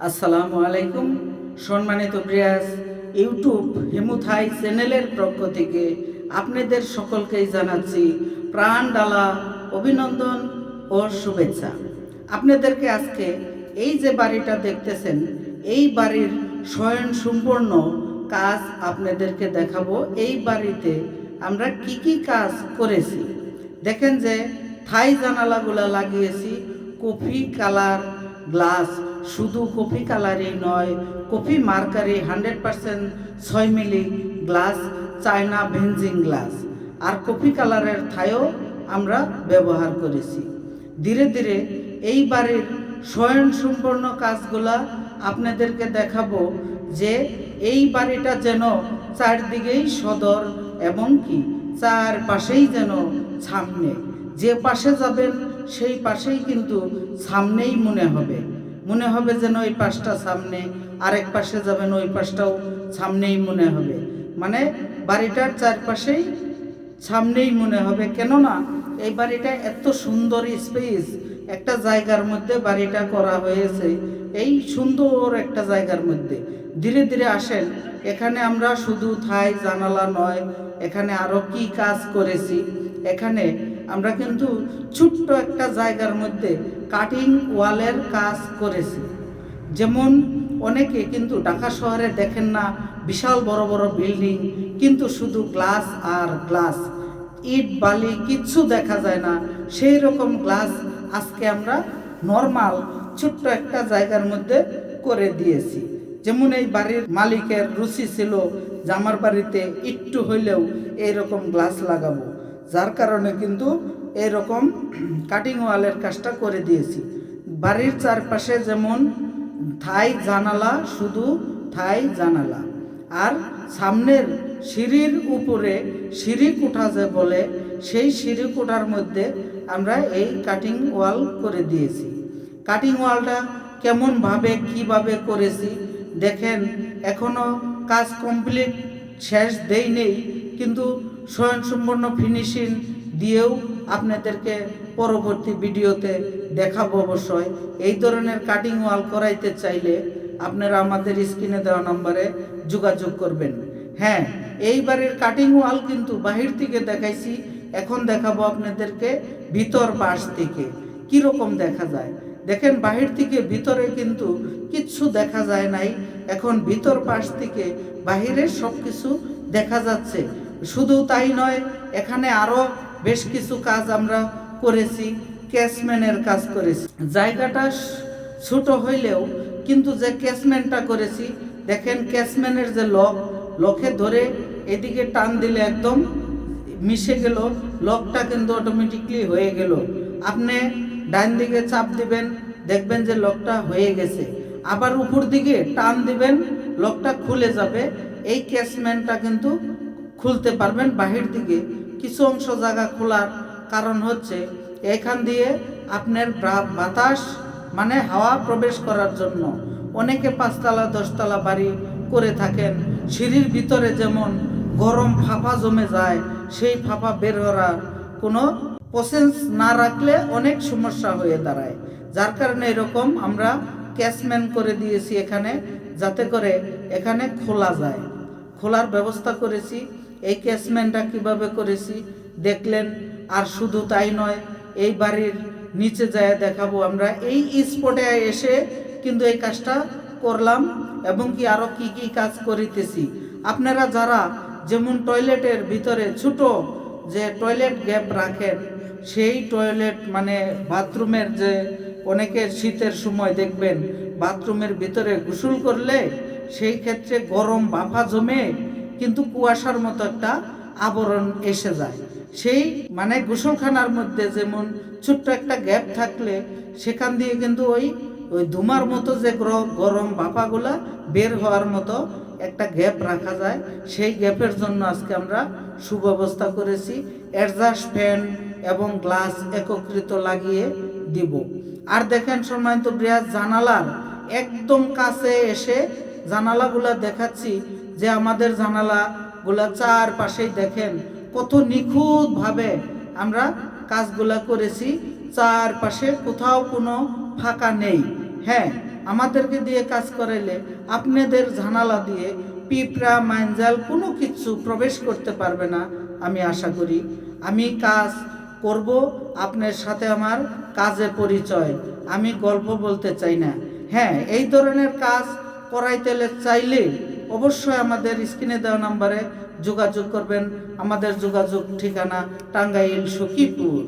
আসসালামু আলাইকুম। সম্মানিত ব্রিয়াস ইউটিউব হেমুথাই চ্যানেলের পক্ষ থেকে আপনাদের সকলকেই জানাচ্ছি প্রাণ ডালা অভিনন্দন ও শুভেচ্ছা। আপনাদেরকে আজকে এই যে বাড়িটা দেখতেছেন, এই বাড়ির স্বয়ং সম্পূর্ণ কাজ আপনাদেরকে দেখাবো। এই বাড়িতে আমরা কি কি কাজ করেছি? দেখেন যে থাই জানালাগুলো লাগিয়েছি, কফি কালার, গ্লাস শুধু কফি কালারই নয়, কফি মার্কারি হান্ড্রেড পারসেন্ট ছয় মিলি গ্লাস, চায়না ভেঞ্জিং গ্লাস। আর কফি কালারের থাইও আমরা ব্যবহার করেছি। ধীরে ধীরে এই বাড়ির স্বয়ং সম্পূর্ণ কাজগুলা আপনাদেরকে দেখাবো যে এই বাড়িটা যেন চারদিকেই সদর এবং কি চার পাশেই যেন সামনে। যে পাশে যাবেন, সেই পাশেই কিন্তু সামনেই মনে হবে। মনে হবে যেন ওই পাশটা সামনে, আরেক পাশে যাবেন, ওই পাশটাও সামনেই মনে হবে। মানে বাড়িটার চারপাশেই সামনেই মনে হবে। কেননা এই বাড়িটা এত সুন্দর স্পেস একটা জায়গার মধ্যে বাড়িটা করা হয়েছে। এই সুন্দর একটা জায়গার মধ্যে। ধীরে ধীরে আসেন, এখানে আমরা শুধু থাই, জানালা নয়, এখানে আরও কি কাজ করেছি। এখানে আমরা কিন্তু ছোট্ট একটা জায়গার মধ্যে কাটিং ওয়ালের কাজ করেছি। যেমন অনেকে কিন্তু ঢাকা শহরে দেখেন না, বিশাল বড় বড় বিল্ডিং কিন্তু শুধু গ্লাস আর গ্লাস ইট, বালি কিচ্ছু দেখা যায় না। সেই রকম গ্লাস আজকে আমরা নর্মাল ছোট্ট একটা জায়গার মধ্যে করে দিয়েছি। যেমন এই বাড়ির মালিকের রুচি ছিল যে আমার বাড়িতে একটু হইলেও এইরকম গ্লাস লাগাবো। যার কারণে কিন্তু এরকম কাটিং ওয়ালের কাজটা করে দিয়েছি। বাড়ির চারপাশে যেমন থাই জানালা, শুধু থাই জানালা। আর সামনের সিঁড়ির উপরে সিঁড়ি কোঠা যে বলে, সেই সিঁড়ি কোঠার মধ্যে আমরা এই কাটিং ওয়াল করে দিয়েছি। কাটিং ওয়ালটা কেমনভাবে, কীভাবে করেছি এখনও কাজ কমপ্লিট শেষ দেই নেই, কিন্তু স্বয়ংসম্পূর্ণ ফিনিশিং দিয়েও আপনাদেরকে পরবর্তী ভিডিওতে দেখাবো অবশ্যই। এই ধরনের কাটিং ওয়াল করাইতে চাইলে আপনারা আমাদের স্ক্রিনে দেওয়া নম্বরে যোগাযোগ করবেন। হ্যাঁ এইবারের কাটিং ওয়াল কিন্তু বাহির থেকে দেখাইছি, এখন দেখাবো আপনাদেরকে ভিতর পাশ থেকে। কীরকম দেখা যায়? দেখেন বাহির থেকে ভিতরে কিন্তু কিচ্ছু দেখা যায় নাই। এখন ভিতর পাশ থেকে বাহিরের সব কিছু দেখা যাচ্ছে। শুধু তাই নয়, এখানে আরও বেশ কিছু কাজ আমরা করেছি, ক্যাশম্যানের কাজ করেছি। জায়গাটা ছোট হইলেও কিন্তু যে ক্যাশম্যানটা করেছি, দেখেন ক্যাশম্যানের যে লক, লকে ধরে এদিকে টান দিলে একদম মিশে গেল, লকটা কিন্তু অটোমেটিকলি হয়ে গেল। আপনি ডান দিকে চাপ দিবেন, দেখবেন যে লকটা হয়ে গেছে। আবার উপর দিকে টান দিবেন, লকটা খুলে যাবে। এই ক্যাশম্যানটা কিন্তু খুলতে পারবেন বাহির দিকে। কিছু অংশ জায়গা খোলার কারণ হচ্ছে এখান দিয়ে আপনার বাতাস মানে হাওয়া প্রবেশ করার জন্য। অনেকে পাঁচতলা, দশতলা বাড়ি করে থাকেন। সিঁড়ির ভিতরে যেমন গরম ফাঁপা জমে যায়, সেই ফাঁপা বের করার কোনো প্রসেন্স না রাখলে অনেক সমস্যা হয়ে দাঁড়ায়। যার কারণে এরকম আমরা ক্যাশম্যান করে দিয়েছি এখানে, যাতে করে এখানে খোলা যায়। খোলার ব্যবস্থা করেছি, এই ক্যাশম্যানটা কীভাবে করেছি দেখলেন, আর শুধু তাই নয়, এই বাড়ির নিচে যায় দেখাবো আমরা। এই স্পটে এসে কিন্তু এই কাজটা করলাম এবং কি আরও কি কি কাজ করিতেছি। আপনারা যারা যেমন টয়লেটের ভিতরে ছোট যে টয়লেট গ্যাপ রাখেন সেই টয়লেট মানে বাথরুমের যে অনেকের শীতের সময় দেখবেন বাথরুমের ভিতরে গোসল করলে সেই ক্ষেত্রে গরম বাফা জমে কিন্তু কুয়াশার মতো একটা আবরণ এসে যায়। সেই মানে গোসলখানার মধ্যে যেমন ছোট্ট একটা গ্যাপ থাকলে সেখান দিয়ে কিন্তু ওই ওই ধুমার মতো যে গ্র- গরম বাপাগুলা বের হওয়ার মতো একটা গ্যাপ রাখা যায়। সেই গ্যাপের জন্য আজকে আমরা সুব্যবস্থা করেছি। অ্যাডজাস্ট ফ্যান এবং গ্লাস একত্রিত লাগিয়ে দিব। আর দেখেন সময় তো বৃহৎ জানালার একদম কাছে এসে জানালাগুলা দেখাচ্ছি যে আমাদের জানালাগুলা চারপাশেই দেখেন কত নিখুঁতভাবে আমরা কাজগুলা করেছি। চারপাশে কোথাও কোনো ফাঁকা নেই। হ্যাঁ আমাদেরকে দিয়ে কাজ করাইলে আপনাদের জানালা দিয়ে পিঁপড়া মাইনজাল কোনো কিছু প্রবেশ করতে পারবে না, আমি আশা করি। আমি কাজ করব আপনার সাথে আমার কাজের পরিচয়। আমি গল্প বলতে চাই না। হ্যাঁ এই ধরনের কাজ করাইতে চাইলে অবশ্যই আমাদের স্ক্রিনে দেওয়া নাম্বারে যোগাযোগ করবেন। আমাদের যোগাযোগ ঠিকানা টাঙ্গাইল সখীপুর।